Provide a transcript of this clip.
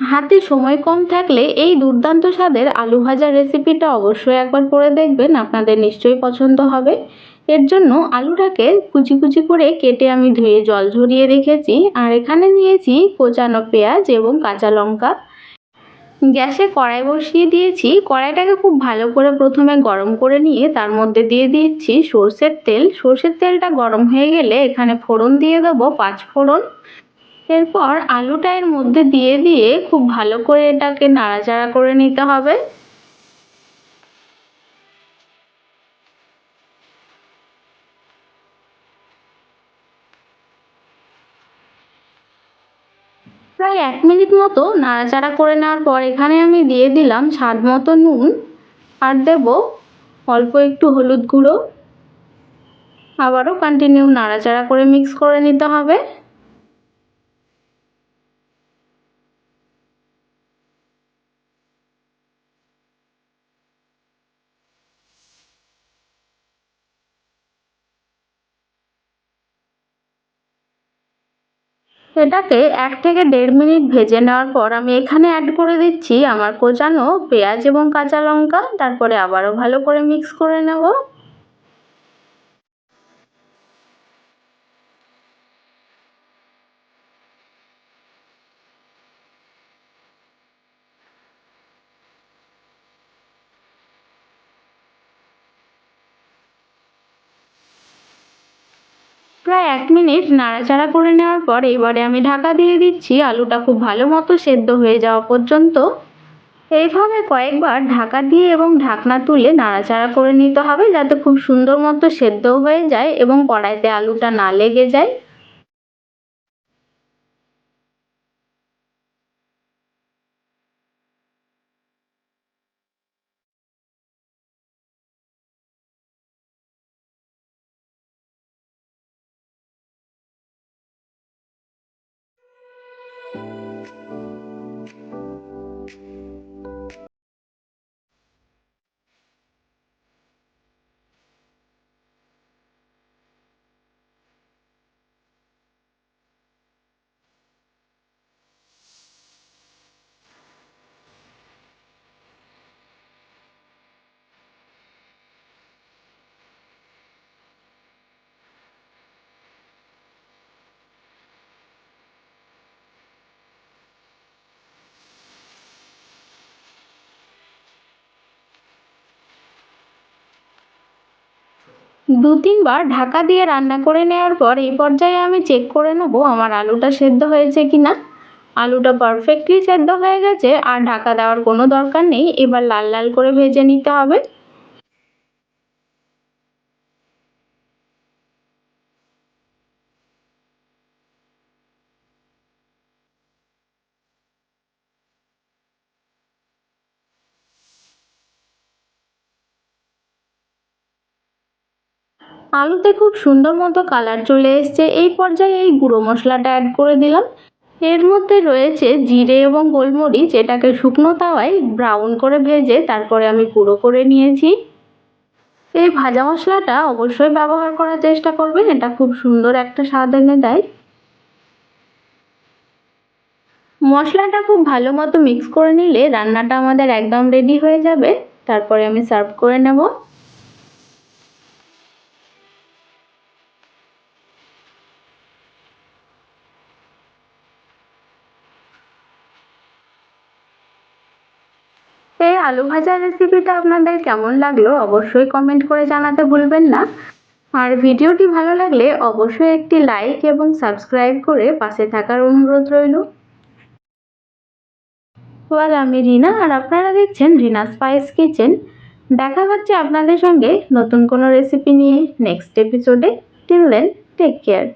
হাতে সময় কম থাকলে এই দুর্দান্ত স্বাদের আলু ভাজা রেসিপিটা অবশ্যই একবার করে দেখবেন, আপনাদের নিশ্চয়ই পছন্দ হবে। এর জন্য আলুটাকে কুচি কুচি করে কেটে আমি ধুয়ে জল ঝরিয়ে রেখেছি, আর এখানে নিয়েছি কোচানো পেঁয়াজ এবং কাঁচা লঙ্কা। গ্যাসে কড়াই বসিয়ে দিয়েছি, কড়াইটাকে খুব ভালো করে প্রথমে গরম করে নিয়ে তার মধ্যে দিয়ে দিচ্ছি সর্ষের তেল। সর্ষের তেলটা গরম হয়ে গেলে এখানে ফোড়ন দিয়ে দেবো, পাঁচ ফোড়ন। এরপর আলুটা এর মধ্যে দিয়ে দিয়ে খুব ভালো করে এটাকে নাড়াচাড়া করে নিতে হবে। প্রায় এক মিনিট মতো নাড়াচাড়া করে নেওয়ার পর এখানে আমি দিয়ে দিলাম স্বাদ মতো নুন আর দেব অল্প একটু হলুদ গুঁড়ো। আবারও কন্টিনিউ নাড়াচাড়া করে মিক্স করে নিতে হবে। এটাকে এক থেকে দেড় মিনিট ভেজে নেওয়ার পর আমি এখানে অ্যাড করে দিচ্ছি আমার কোচানো পেঁয়াজ এবং কাঁচা লঙ্কা, তারপরে আবারও ভালো করে মিক্স করে নেব। প্রায় এক মিনিট নাড়াচাড়া করে নেওয়ার পর এবারে আমি ঢাকা দিয়ে দিচ্ছি। আলুটা খুব ভালো মতো সেদ্ধ হয়ে যাওয়া পর্যন্ত। এইভাবে কয়েকবার ঢাকা দিয়ে এবং ঢাকনা তুলে নাড়াচাড়া করে নিতে হবে যাতে খুব সুন্দর মতো সেদ্ধ হয়ে যায় এবং কড়াইতে আলুটা না লেগে যায়। দু তিনবার ঢাকা দিয়ে রান্না করে নেওয়ার পর এই পর্যায়ে আমি চেক করে নেব আমার আলুটা সেদ্ধ হয়েছে কি না আলুটা পারফেক্টলি সেদ্ধ হয়ে গেছে আর ঢাকা দেওয়ার কোনো দরকার নেই। এবার লাল লাল করে ভেজে নিতে হবে। আলুতে খুব সুন্দর মতো কালার চলে এসছে। এই পর্যায়ে এই গুঁড়ো মশলাটা অ্যাড করে দিলাম। এর মধ্যে রয়েছে জিরে এবং গোলমরিচ, এটাকে শুকনো তাওয়ায় ব্রাউন করে ভেজে তারপরে আমি গুঁড়ো করে নিয়েছি। এই ভাজা মশলাটা অবশ্যই ব্যবহার করার চেষ্টা করবেন, এটা খুব সুন্দর একটা স্বাদ এনে দেয়। মশলাটা খুব ভালো মতো মিক্স করে নিলে রান্নাটা আমাদের একদম রেডি হয়ে যাবে। তারপরে আমি সার্ভ করে নেব। আলু ভাজার রেসিপিটা আপনাদের কেমন লাগল অবশ্যই কমেন্ট করে জানাতে ভুলবেন না। আর ভিডিওটি ভালো লাগলে অবশ্যই একটি লাইক এবং সাবস্ক্রাইব করে পাশে থাকার অনুরোধ রইল। আর আমি রিনা আর আপনারা দেখছেন রিনা স্পাইস কিচেন দেখা হচ্ছে আপনাদের সঙ্গে নতুন কোনো রেসিপি নিয়ে নেক্সট এপিসোডে টিল দেন টেক কেয়ার